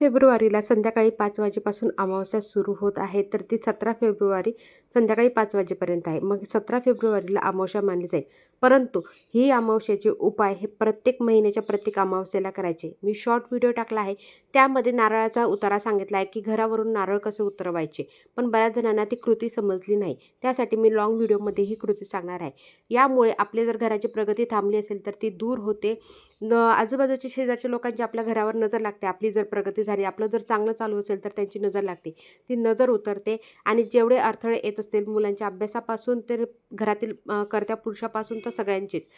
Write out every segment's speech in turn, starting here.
फेब्रुवारीला संध्याकाळी पाच वाजेपासून अमावस्या सुरू होत आहे तर ती सतरा फेब्रुवारी संध्याकाळी पाच वाजेपर्यंत आहे. मग सतरा फेब्रुवारीला अमावस्या मानली जाईल. परंतु ही अमावस्याचे उपाय हे प्रत्येक महिन्याच्या प्रत्येक अमावस्येला करायचे. मी शॉर्ट व्हिडिओ टाकला आहे. त्यामध्ये नारळाचा उतारा सांगितला आहे की घरावरून नारळ कसे उतरवायचे पण बऱ्याच जणांना ती कृती समजली नाही. त्यासाठी मी लॉंग व्हिडिओमध्ये ही कृती सांगणार आहे. यामुळे आपले जर घराची प्रगती थांबली असेल तर ती दूर होते. न आजूबाजूच्या शेजारच्या लोकांची आपल्या घरावर नजर लागते. आपली जर प्रगती झाली आपलं जर चांगलं चालू असेल तर त्यांची नजर लागते. ती नजर उतरते आणि जेवढे अडथळे येत असतील मुलांच्या अभ्यासापासून तर घरातील करत्या पुरुषापासून तर सगळ्यांचीच.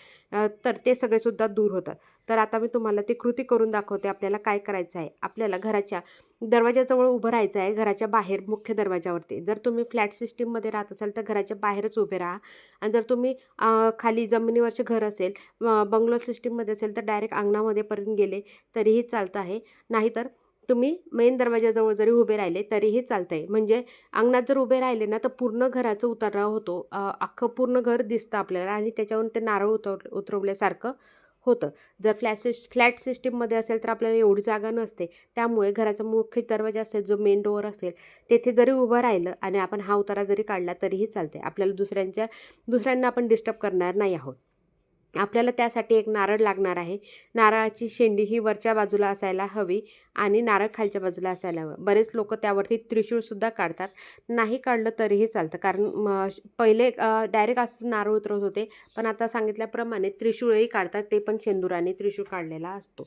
तर ते सगळेसुद्धा दूर होतात. तर आता मी तुम्हाला ती कृती करून दाखवते आपल्याला काय करायचं आहे. आपल्याला घराच्या दरवाजाजवळ उभं राहायचं आहे घराच्या बाहेर मुख्य दरवाजावरती जर तुम्ही फ्लॅट सिस्टीममध्ये राहत असाल तर घराच्या बाहेरच उभे राहा. आणि जर तुम्ही खाली जमिनीवरचे घर असेल बंगलो सिस्टीममध्ये असेल तर डायरेक्ट अंगणामध्ये पर्यंत गेले तरीही चालतं आहे. नाहीतर तुम्ही मेन दरवाजाजवळ जरी उभे राहिले तरीही चालतं आहे म्हणजे अंगणात जर उभे राहिले ना तर पूर्ण घराचं उतारा होतो. अख्खं पूर्ण घर दिसतं आपल्याला आणि त्याच्यावरून ते नारळ उतर उतरवल्यासारखं होतं. जर फ्लॅट सिस फ्लॅट सिस्टीममध्ये असेल तर आपल्याला एवढी जागा नसते. त्यामुळे घराचा मुख्य दरवाजा असेल जो मेन डोअर असेल तेथे जरी उभं राहिलं आणि आपण हा उतारा जरी काढला तरीही चालते आपल्याला दुसऱ्यांच्या दुसऱ्यांना आपण डिस्टर्ब करणार नाही आहोत. आपल्याला त्यासाठी एक नारळ लागणार आहे. नारळाची शेंडी ही वरच्या बाजूला असायला हवी आणि नारळ खालच्या बाजूला असायला हवं. बरेच लोक त्यावरती त्रिशूळसुद्धा काढतात. नाही काढलं तरीही चालतं. कारण म, श- पहिले डायरेक्ट असं नारळ उतरवत होते. पण आता सांगितल्याप्रमाणे त्रिशूळही काढतात. ते पण शेंदुराने त्रिशूळ काढलेला असतो.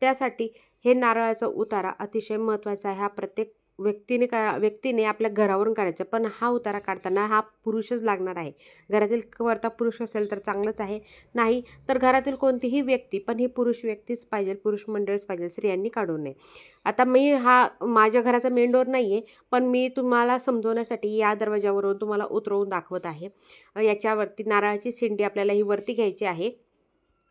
त्यासाठी हे नारळाचा उतारा अतिशय महत्त्वाचा आहे. हा प्रत्येक व्यक्तीने का व्यक्तीने आपल्या घरावरून काढायचा. पण हा उतारा काढताना हा पुरुषच लागणार आहे. घरातील वरता पुरुष असेल तर चांगलंच आहे. नाही तर घरातील कोणतीही व्यक्ती पण ही पुरुष व्यक्तीच पाहिजे पुरुष मंडळच पाहिजे स्त्रियांनी काढू नये. आता मी हा माझ्या घराचा मेन डोर नाही आहे पण मी तुम्हाला समजवण्यासाठी या दरवाजावरून तुम्हाला उतरवून दाखवत आहे. याच्यावरती नारळाची शिंडी आपल्याला ही वरती घ्यायची आहे.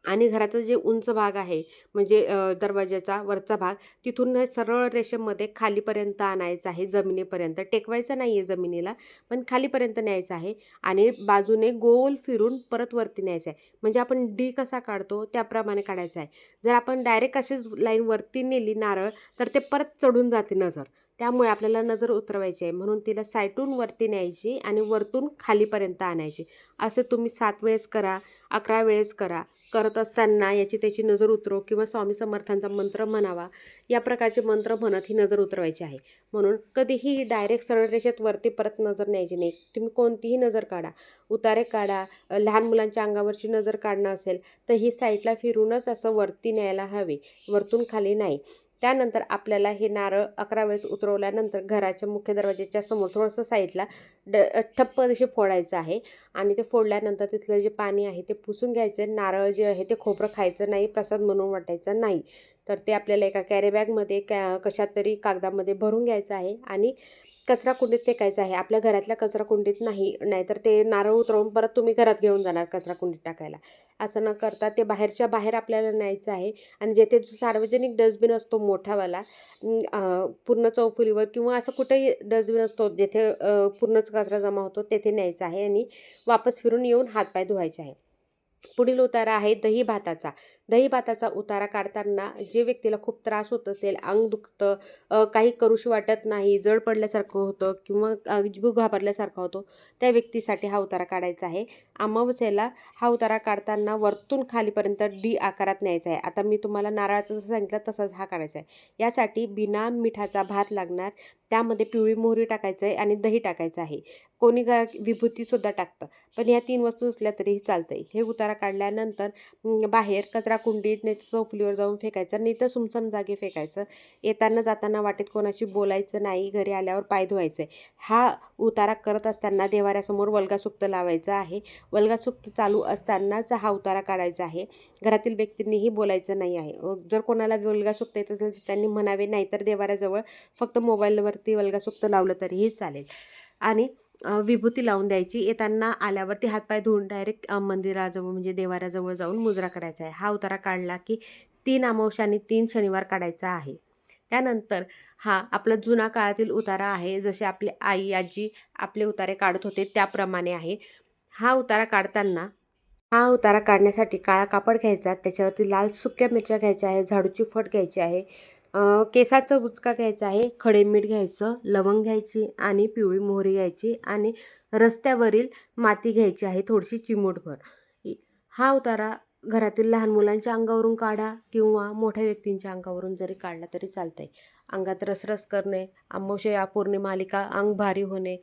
आणि घराचं जे उंच भाग आहे म्हणजे दरवाज्याचा वरचा भाग तिथून सरळ रेषेमध्ये खालीपर्यंत आणायचं आहे जमिनीपर्यंत. टेकवायचं नाही आहे जमिनीला पण खालीपर्यंत न्यायचं आहे आणि बाजूने गोल फिरून परत वरती न्यायचं आहे. म्हणजे आपण डी कसा काढतो त्याप्रमाणे काढायचं आहे. जर आपण डायरेक्ट अशीच लाईन वरती नेली नारळ तर ते परत चढून जाते नजर. त्यामुळे आपल्याला नजर उतरवायची आहे. म्हणून तिला सायटून वरती न्यायची आणि वरतून खालीपर्यंत आणायची. असं तुम्ही सात वेळेस करा अकरा वेळेस करा. करत असताना याची त्याची नजर उतरव किंवा स्वामी समर्थांचा मंत्र म्हणावा. या प्रकारचे मंत्र म्हणत ही नजर उतरवायची आहे. म्हणून कधीही डायरेक्ट सरळ रेषेत वरती परत नजर न्यायची नाही. तुम्ही कोणतीही नजर काढा. उतारे काढा. लहान मुलांच्या अंगावरची नजर काढणं असेल तर ही साईडला फिरूनच असं वरती न्यायला हवे. वरतून खाली नाही. त्यानंतर आपल्याला हे नारळ अकरा वेळेस उतरवल्यानंतर घराच्या मुख्य दरवाजाच्या समोर थोडंसं साईडला ड ठप्प जसे फोडायचं आहे. आणि ते फोडल्यानंतर तिथलं जे पाणी आहे ते पुसून घ्यायचं. नारळ जे आहे ते खोबरं खायचं नाही प्रसाद म्हणून वाटायचं नाही. तर ते आपल्याला एका कॅरीबॅगमध्ये कॅ कशात तरी कागदामध्ये भरून घ्यायचं आहे आणि कचरा कुंडीत फेकायचं आहे. आपल्या घरातल्या कचरा कुंडीत नाही नाहीतर ते नारळ उतरवून परत तुम्ही घरात घेऊन जाणार कचरा कुंडीत टाकायला. असं न करता ते बाहेरच्या बाहेर आपल्याला न्यायचं आहे आणि जेथे जो सार्वजनिक डस्टबिन असतो मोठावाला पूर्ण चौफुलीवर किंवा असं कुठेही डस्टबिन असतो जेथे पूर्णच कचरा जमा होतो तेथे न्यायचा आहे आणि वापस फिरून येऊन हातपाय धुवायचे आहे. पुढील उतारा आहे दही भाताचा दही भाताचा उतारा काढताना जे व्यक्तीला खूप त्रास होत असेल अंग दुखतं काही करूशी वाटत नाही जड पडल्यासारखं होतं किंवा अ, जीव घाबरल्यासारखा होतो त्या व्यक्तीसाठी हा उतारा काढायचा आहे. अमावस्येला हा उतारा काढताना वरतून खालीपर्यंत डी आकारात न्यायचा आहे. आता मी तुम्हाला नारळाचं जसं सांगितलं तसंच हा काढायचा आहे. यासाठी बिना मिठाचा भात लागणार त्यामध्ये पिवळी मोहरी टाकायचं आहे आणि दही टाकायचं आहे. कोणी गा विभूतीसुद्धा टाकतं. पण ह्या तीन वस्तू असल्या तरीही चालतं आहे हे उतारा काढल्यानंतर बाहेर कचरा कुंडीत नाही चौफुलीवर जाऊन फेकायचं नाही तर सुमसम जागे फेकायचं. येताना जाताना वाटेत कोणाशी बोलायचं नाही घरी आल्यावर पाय धुवायचं. आहे हा उतारा करत असताना देवाऱ्यासमोर वल्गासुक्त लावायचं आहे. वल्गासुक्त चालू असतानाच हा उतारा काढायचा आहे. घरातील व्यक्तींनीही बोलायचं नाही आहे. जर कोणाला वल्गासुक्त येत असेल तर त्यांनी म्हणावे नाही तर देवाऱ्याजवळ फक्त मोबाईलवर मोबाईलवरती वल्गासुक्त लावलं तरीही चालेल. आणि विभूती लावून द्यायची. येताना आल्यावरती हातपाय धुवून डायरेक्ट मंदिराजवळ म्हणजे देवाऱ्याजवळ जाऊन मुजरा करायचा आहे. हा उतारा काढला की तीन अमावस्या आणि तीन शनिवार काढायचा आहे. त्यानंतर हा आपला जुना काळातील उतारा आहे. जसे आपले आई आजी आपले उतारे काढत होते त्याप्रमाणे आहे. हा उतारा काढताना हा उतारा काढण्यासाठी काळा कापड घ्यायचा. त्याच्यावरती लाल सुक्या मिरच्या घ्यायच्या आहे. झाडूची फट घ्यायची आहे. केसाचा बुचका घ्यायचा आहे खडे मीठ घ्यायचं लवंग घ्यायची आणि पिवळी मोहरी घ्यायची आणि रस्त्यावरील माती घ्यायची आहे थोडीशी चिमूटभर. हा उतारा घरातील लहान मुलांच्या अंगावरून काढा किंवा मोठ्या व्यक्तींच्या अंगावरून जरी काढला तरी चालतंय. अंगात रसरस करणे अमावस्या पौर्णिमालिका अंग भारी होणे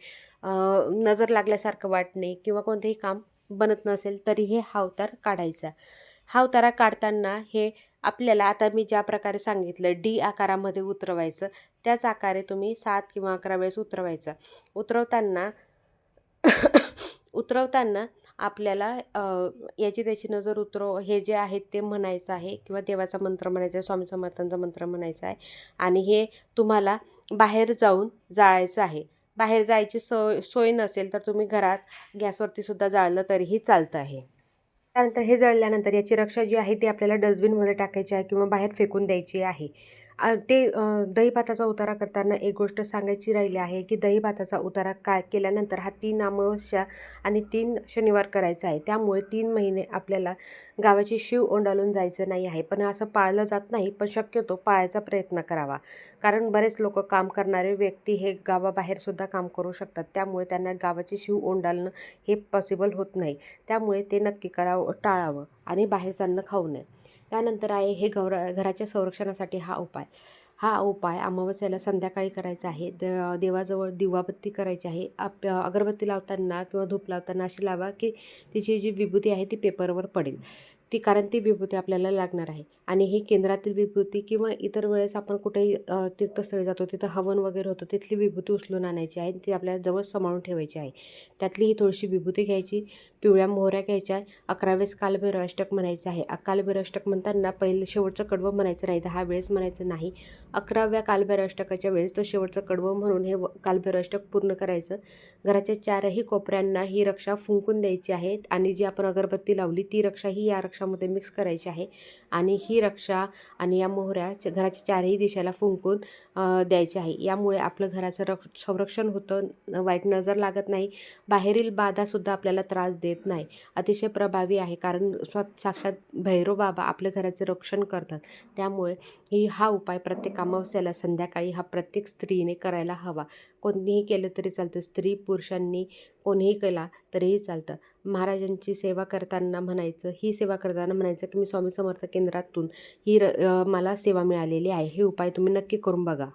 नजर लागल्यासारखं वाटणे किंवा कोणतेही काम बनत नसेल तरी हे हा अवतार काढायचा. हा उतारा काढताना हे आपल्याला आता मी ज्या प्रकारे सांगितलं डी आकारामध्ये उतरवायचं त्याच आकारे तुम्ही सात किंवा अकरा वेळेस उतरवायचं. उतरवताना उतरवताना आपल्याला याची त्याची नजर उतरव हे जे आहेत ते म्हणायचं आहे किंवा देवाचा मंत्र म्हणायचा आहे स्वामी समर्थांचा मंत्र म्हणायचा आहे आणि हे तुम्हाला बाहेर जाऊन जाळायचं आहे. बाहेर जायची सोय सोय नसेल तर तुम्ही घरात गॅसवरती सुद्धा जाळलं तरीही चालतं आहे. त्यानंतर हे जळल्यानंतर याची रक्षा जी आहे ती आपल्याला डस्टबिनमध्ये टाकायची आहे किंवा बाहेर फेकून द्यायची आहे. ते दहीभाताचा उतारा करताना एक गोष्ट सांगायची राहिली आहे की दहीभाताचा उतारा काय केल्यानंतर हा तीन अमावस्या आणि तीन शनिवार करायचा आहे. त्यामुळे तीन महिने आपल्याला गावाची शिव ओंडालून जायचं नाही आहे. पण असं पाळलं जात नाही पण शक्यतो पाळायचा प्रयत्न करावा. कारण बरेच लोक काम करणारे व्यक्ती हे गावाबाहेरसुद्धा काम करू शकतात. त्यामुळे त्यांना गावाची शिव ओंडालणं हे पॉसिबल होत नाही. त्यामुळे ते नक्की करावं टाळावं आणि बाहेरचं अन्न खाऊ नये. त्यानंतर आहे हे घर घराच्या संरक्षणासाठी हा उपाय. हा उपाय अमावस्याला संध्याकाळी करायचा आहे. द देवाजवळ दिवाबत्ती करायची आहे. आप अगरबत्ती लावताना किंवा धूप लावताना अशी लावा की तिची जी विभूती आहे ती पेपरवर पडेल. ती कारण ती विभूती आपल्याला लागणार आहे. आणि ही केंद्रातील विभूती किंवा इतर वेळेस आपण कुठेही तीर्थस्थळी जातो तिथं हवन वगैरे होतं तिथली विभूती उचलून आणायची आहे. ती आपल्याला जवळ सांभाळून ठेवायची आहे. त्यातली ही थोडीशी विभूती घ्यायची. पिवळ्या मोहऱ्या घ्यायच्या. अकरा वेळेस कालभैरव अष्टक म्हणायचं आहे. कालभैरव अष्टक म्हणताना पहिलं शेवटचं कडवं म्हणायचं नाही. दहा वेळेस म्हणायचं नाही. अकराव्या कालभैरव अष्टकाच्या वेळेस तो शेवटचं कडवं म्हणून हे व- कालभैरव अष्टक पूर्ण करायचं. घराच्या चारही कोपऱ्यांना ही रक्षा फुंकून द्यायची आहे आणि जी आपण अगरबत्ती लावली ती रक्षा ही या रक्षामध्ये मिक्स करायची आहे. आणि ही रक्षा आणि या मोहऱ्या घराच्या चारही दिशेला फुंकून द्यायची आहे. यामुळे आपलं घराचं रक्ष संरक्षण होतं. वाईट नजर लागत नाही. बाहेरील बाधासुद्धा आपल्याला त्रास देत नाही. अतिशय प्रभावी आहे कारण स्व साक्षात भैरव बाबा आपल्या घराचे रक्षण करतात. त्यामुळे ही हा उपाय प्रत्येक अमावस्याला संध्याकाळी हा प्रत्येक स्त्रीने करायला हवा. कोणीही केलं तरी चालतं. स्त्री पुरुषांनी कोणीही केला तरीही चालतं. महाराजांची सेवा करताना म्हणायचं ही सेवा करताना म्हणायचं की मी स्वामी समर्थ केंद्रातून ही र मला सेवा मिळालेली आहे. हे उपाय तुम्ही नक्की करून बघा.